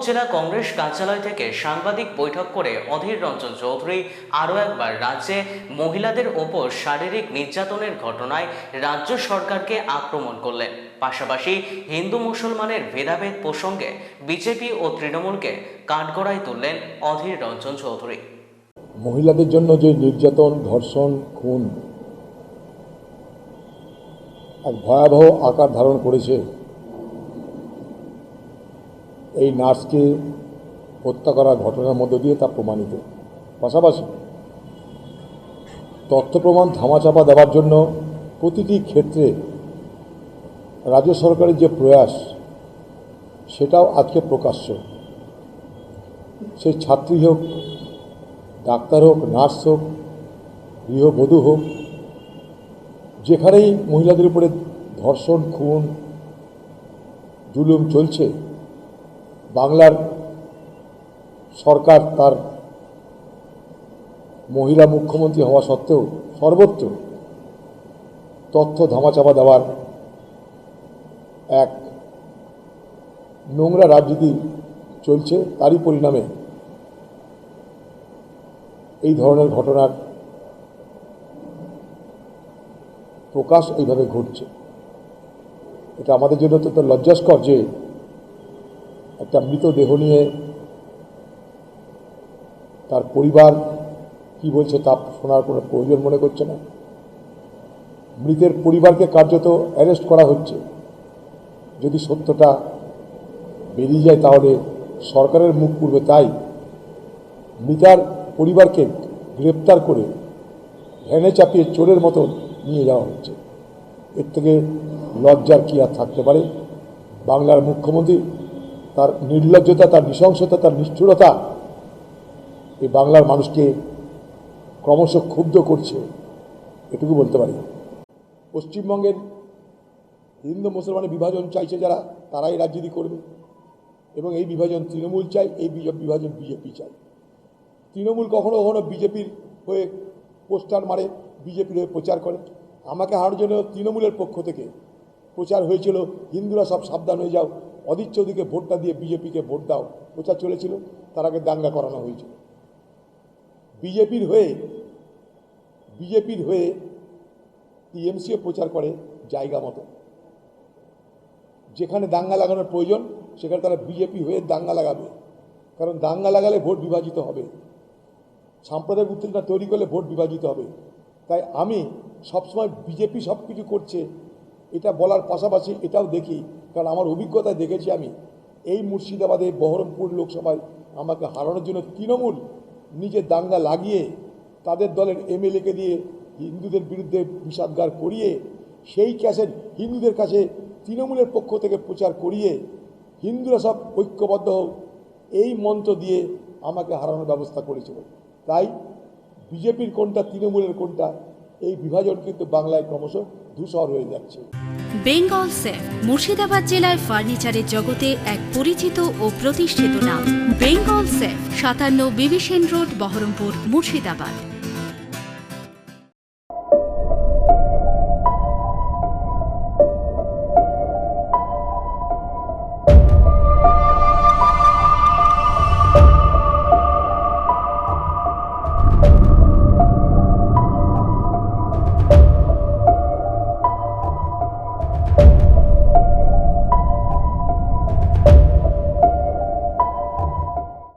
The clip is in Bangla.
বহরমপুর জেলা কংগ্রেস কার্যালয় থেকে সাংবাদিক বৈঠক করে অধীর রঞ্জন চৌধুরী আরও একবার রাজ্যে মহিলাদের ওপর শারীরিক নির্যাতনের ঘটনায় রাজ্য সরকারকে আক্রমণ করলেন। পাশাপাশি হিন্দু মুসলমানের ভেদাভেদ প্রসঙ্গে বিজেপি ও তৃণমূলকে কাঠগড়ায় তুললেন অধীর রঞ্জন চৌধুরী। মহিলাদের জন্য যে নির্যাতন, ধর্ষণ, খুন, এক ভয়াবহ আকার ধারণ করেছে এই নার্সকে হত্যা করার ঘটনার মধ্য দিয়ে তা প্রমাণিত। পাশাপাশি তথ্য প্রমাণ ধামাচাপা দেওয়ার জন্য প্রতিটি ক্ষেত্রে রাজ্য সরকারের যে প্রয়াস, সেটাও আজকে প্রকাশ্য। সে ছাত্রী হোক, ডাক্তার হোক, নার্স হোক, গৃহবধূ হোক, যেখানেই মহিলাদের উপরে ধর্ষণ, খুন, জুলুম চলছে বাংলার সরকার তার মহিলা মুখ্যমন্ত্রী হওয়া সত্ত্বেও সর্বত্র তথ্য ধামাচাপা দেওয়ার এক নোংরা রাজনীতি চলছে, তারই পরিণামে এই ধরনের ঘটনার প্রকাশ এইভাবে ঘটছে। এটা আমাদের জন্য অত্যন্ত লজ্জাস্কর যে একটা মৃতদেহ নিয়ে তার পরিবার কি বলছে তা শোনার কোনো প্রয়োজন মনে করছে না। মৃতের পরিবারকে কার্যত অ্যারেস্ট করা হচ্ছে। যদি সত্যটা বেরিয়ে যায় তাহলে সরকারের মুখ পূর্বে তাই মৃতার পরিবারকে গ্রেপ্তার করে ভ্যানে চাপিয়ে চোরের মতো নিয়ে যাওয়া হচ্ছে। এর থেকে লজ্জার কি আর থাকতে পারে? বাংলার মুখ্যমন্ত্রী তার নির্লজ্জতা, তার নৃশংসতা, তার নিষ্ঠুরতা এই বাংলার মানুষকে ক্রমশ ক্ষুব্ধ করছে। এটুকু বলতে পারি। পশ্চিমবঙ্গের হিন্দু, মুসলমানের বিভাজন চাইছে যারা, তারাই রাজনীতি করবে। এবং এই বিভাজন তৃণমূল চাই এই বিভাজন বিজেপি চাই তৃণমূল কখনো কখনো বিজেপির হয়ে পোস্টার মারে, বিজেপির হয়ে প্রচার করে। আমাকে হারার জন্য তৃণমূলের পক্ষ থেকে প্রচার হয়েছিল, হিন্দুরা সব সাবধান হয়ে যাও অদিত চৌধুরীকে ভোটটা দিয়ে বিজেপিকে ভোট দাও, প্রচার চলেছিল, তার আগে দাঙ্গা করানো হয়েছিল। বিজেপির হয়ে বিজেপির হয়ে টিএমসিও প্রচার করে জায়গা মতো। যেখানে দাঙ্গা লাগানোর প্রয়োজন, সেখানে তারা বিজেপি হয়ে দাঙ্গা লাগাবে। কারণ দাঙ্গা লাগালে ভোট বিভাজিত হবে। সাম্প্রদায়িক উত্তেজনা তৈরি করলে ভোট বিভাজিত হবে। তাই আমি সবসময় বিজেপি সব কিছু করছে এটা বলার পাশাপাশি এটাও দেখি, কারণ আমার অভিজ্ঞতায় দেখেছি আমি, এই মুর্শিদাবাদে বহরমপুর লোকসভায় আমাকে হারানোর জন্য তৃণমূল নিজে দাঙ্গা লাগিয়ে তাদের দলের এমএলএকে দিয়ে হিন্দুদের বিরুদ্ধে বিষাদগার করিয়ে, সেই ক্যাসেট হিন্দুদের কাছে তৃণমূলের পক্ষ থেকে প্রচার করিয়ে হিন্দুরা সব ঐক্যবদ্ধ হোক এই মন্ত্র দিয়ে আমাকে হারানোর ব্যবস্থা করেছিল। তাই বিজেপির কোনটা তৃণমূলের কোনটা এই বিভাজন কিন্তু বাংলায় ক্রমশ ধূসর হয়ে যাচ্ছে। বেঙ্গল সেফ, মুর্শিদাবাদ জেলায় ফার্নিচারের জগতে এক পরিচিত ও প্রতিষ্ঠিত নাম। বেঙ্গল সেফ, সাতান্ন বিবিসেন রোড, বহরমপুর, মুর্শিদাবাদ।